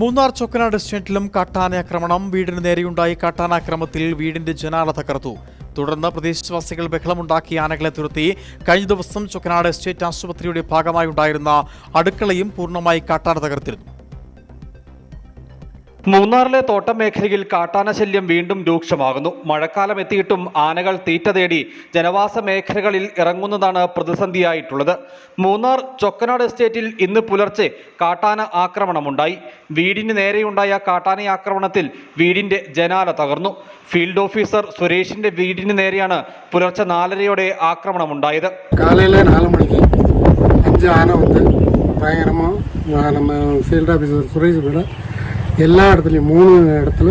മൂന്നാർ ചൊക്കനാട് എസ്റ്റേറ്റിലും കാട്ടാനാക്രമണം വീടിന് നേരെയുണ്ടായി കാട്ടാനാക്രമത്തിൽ വീടിന്റെ ജനാല തകർത്തു. തുടർന്ന് പ്രദേശവാസികൾ ബഹളമുണ്ടാക്കി ആനകളെ തുരത്തി. കഴിഞ്ഞ ദിവസം ചൊക്കനാട് എസ്റ്റേറ്റ് ആശുപത്രിയുടെ ഭാഗമായി ഉണ്ടായിരുന്ന അടുക്കളയും പൂർണമായി കാട്ടാന തകർത്തിരുന്നു. മൂന്നാറിലെ തോട്ടം മേഖലയിൽ കാട്ടാന ശല്യം വീണ്ടും രൂക്ഷമാകുന്നു മഴക്കാലം എത്തിയിട്ടും ആനകൾ തീറ്റ തേടി ജനവാസ മേഖലകളിൽ ഇറങ്ങുന്നതാണ് പ്രതിസന്ധിയായിട്ടുള്ളത് മൂന്നാർ ചൊക്കനാട് എസ്റ്റേറ്റിൽ ഇന്ന് പുലർച്ചെ കാട്ടാന ആക്രമണമുണ്ടായി വീടിന് നേരെയുണ്ടായ കാട്ടാന ആക്രമണത്തിൽ വീടിന്റെ ജനാല തകർന്നു ഫീൽഡ് ഓഫീസർ സുരേഷിന്റെ വീടിന് നേരെയാണ് പുലർച്ചെ നാലരയോടെ ആക്രമണമുണ്ടായത് காலையில் நாலு மணிக்கு அஞ்சு ஆனை வந்து பயங்கரமாக நம்ம ஃபீல்ட் ஆஃபீஸர் சுரேஷ் விட எல்லா இடத்துலையும் மூணு இடத்துல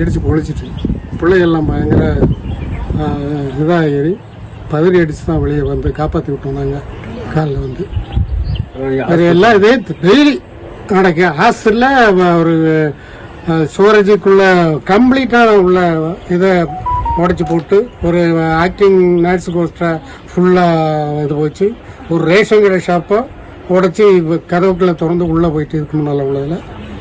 இடித்து பொழிச்சிட்டு பிள்ளைகள்லாம் பயங்கர இதாகி பதறி அடித்து தான் வெளியே வந்து காப்பாற்றி விட்டோம் நாங்கள் காலில் வந்து. அது எல்லாம் இதே டெய்லி நடக்கு. ஹாஸ்டலில் ஒரு ஸ்டோரேஜுக்குள்ள கம்ப்ளீட்டாக உள்ள இதை உடச்சி போட்டு ஒரு ஆக்டிங் நர்ஸ் கோஸ்டரை ஃபுல்லாக இது போச்சு. ஒரு ரேஷன் கடை ஷாப்பை உடச்சி கதவுக்குள்ளே திறந்து உள்ளே போயிட்டு இதுக்கு முன்னால் உள்ளதில்.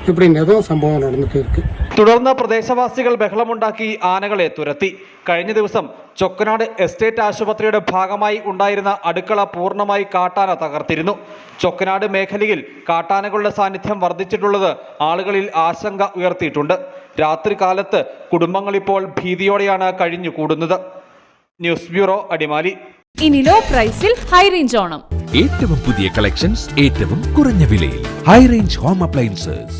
இப்படி ஏதோ சம்பவம் நடந்துட்டு இருக்கு തുടർന്ന് പ്രദേശവാസികൾ ബഹളമുണ്ടാക്കി ആനകളെ തുരത്തി കഴിഞ്ഞ ദിവസം ചൊക്കനാട് എസ്റ്റേറ്റ് ആശുപത്രിയുടെ ഭാഗമായി ഉണ്ടായിരുന്ന അടുക്കള പൂർണ്ണമായി കാട്ടാന തകർത്തിരുന്നു ചൊക്കനാട് മേഖലയിൽ കാട്ടാനകളുടെ സാന്നിധ്യം വർദ്ധിച്ചിട്ടുള്ളത് ആളുകളിൽ ആശങ്ക ഉയർത്തിയിട്ടുണ്ട് രാത്രി കാലത്ത് കുടുംബങ്ങൾ ഇപ്പോൾ ഭീതിയോടെയാണ് കഴിഞ്ഞു കൂടുന്നത് ന്യൂസ് ബ്യൂറോ അടിമാലി ഇനി ലോ പ്രൈസിൽ ഹൈ റേഞ്ച് ഓണം ഏറ്റവും പുതിയ കളക്ഷൻസ് ഏറ്റവും കുറഞ്ഞ വിലയിൽ ഹൈ റേഞ്ച് ഹോം അപ്ലയൻസസ്